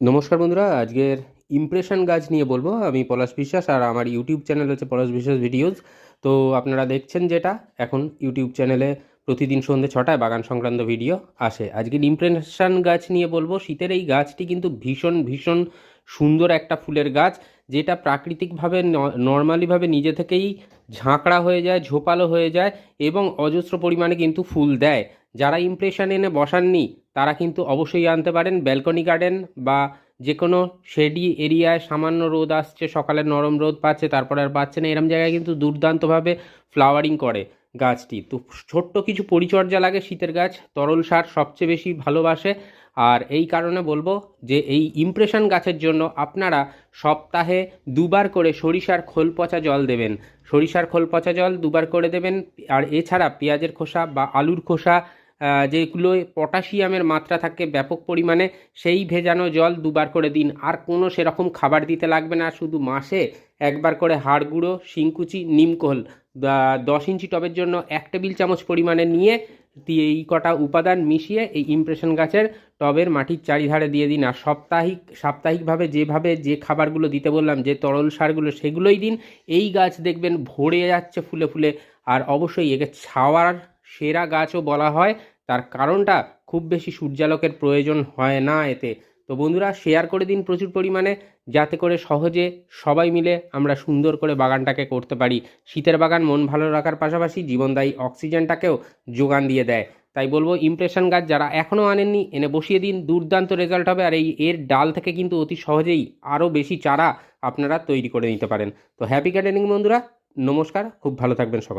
নমস্কার বন্ধুরা, আজকের ইমপ্রেশন গাছ নিয়ে বলব। আমি পলাশ বিশ্বাস আর আমার ইউটিউব চ্যানেল হচ্ছে পলাশ বিশ্বাস ভিডিওস তো আপনারা দেখছেন যেটা, এখন ইউটিউব চ্যানেলে প্রতিদিন সন্ধ্যে ছটায় বাগান সংক্রান্ত ভিডিও আসে। আজকের ইমপ্রেশন গাছ নিয়ে বলব, শীতের এই গাছটি কিন্তু ভীষণ ভীষণ সুন্দর একটা ফুলের গাছ, যেটা প্রাকৃতিকভাবে নর্মালিভাবে নিজে থেকেই ঝাঁকড়া হয়ে যায়, ঝোপালো হয়ে যায় এবং অজস্র পরিমাণে কিন্তু ফুল দেয়। যারা ইমপ্রেশন এনে বসাননি তারা কিন্তু অবশ্যই আনতে পারেন ব্যালকনি গার্ডেন বা যে কোনো শেডি এরিয়ায় সামান্য রোদ আসছে, সকালে নরম রোদ পাচ্ছে, তারপরে আর পাচ্ছে না, এরম জায়গায় কিন্তু দুর্দান্তভাবে ফ্লাওয়ারিং করে গাছটি। তো ছোট্ট কিছু পরিচর্যা লাগে শীতের গাছ, তরল সার সবচেয়ে বেশি ভালোবাসে। আর এই কারণে বলব যে এই ইমপ্রেশন গাছের জন্য আপনারা সপ্তাহে দুবার করে সরিষার খোল পচা জল দেবেন। সরিষার খোল পচা জল দুবার করে দেবেন, আর এছাড়া পেঁয়াজের খোসা বা আলুর খোসা যেগুলোয় পটাশিয়ামের মাত্রা থাকে ব্যাপক পরিমাণে, সেই ভেজানো জল দুবার করে দিন। আর কোনো সেরকম খাবার দিতে লাগবে না, শুধু মাসে একবার করে হাড় গুঁড়ো, শিংকুচি, নিমকোল দশ ইঞ্চি টবের জন্য এক টেবিল চামচ পরিমাণে নিয়ে দিয়ে এই কটা উপাদান মিশিয়ে এই ইমপ্রেশন গাছের টবের মাটির চারিধারে দিয়ে দিন। আর সাপ্তাহিক, সাপ্তাহিকভাবে যেভাবে যে খাবারগুলো দিতে বললাম, যে তরল সারগুলো, সেগুলোই দিন। এই গাছ দেখবেন ভরে যাচ্ছে ফুলে ফুলে। আর অবশ্যই একে ছাওয়ার সেরা গাছও বলা হয়। তার কারণটা খুব বেশি সূর্যালোকের প্রয়োজন হয় না এতে। তো বন্ধুরা শেয়ার করে দিন প্রচুর পরিমাণে যাতে করে সহজে সবাই মিলে আমরা সুন্দর করে বাগানটাকে করতে পারি। শীতের বাগান মন ভালো রাখার পাশাপাশি জীবনদায়ী অক্সিজেনটাকেও যোগান দিয়ে দেয়। তাই বলব ইমপ্রেশন গাছ যারা এখনও আনেননি, এনে বসিয়ে দিন। দুর্দান্ত রেজাল্ট হবে। আর এই এর ডাল থেকে কিন্তু অতি সহজেই আরও বেশি চারা আপনারা তৈরি করে নিতে পারেন। তো হ্যাপি গার্ডেনিং বন্ধুরা, নমস্কার। খুব ভালো থাকবেন সবাই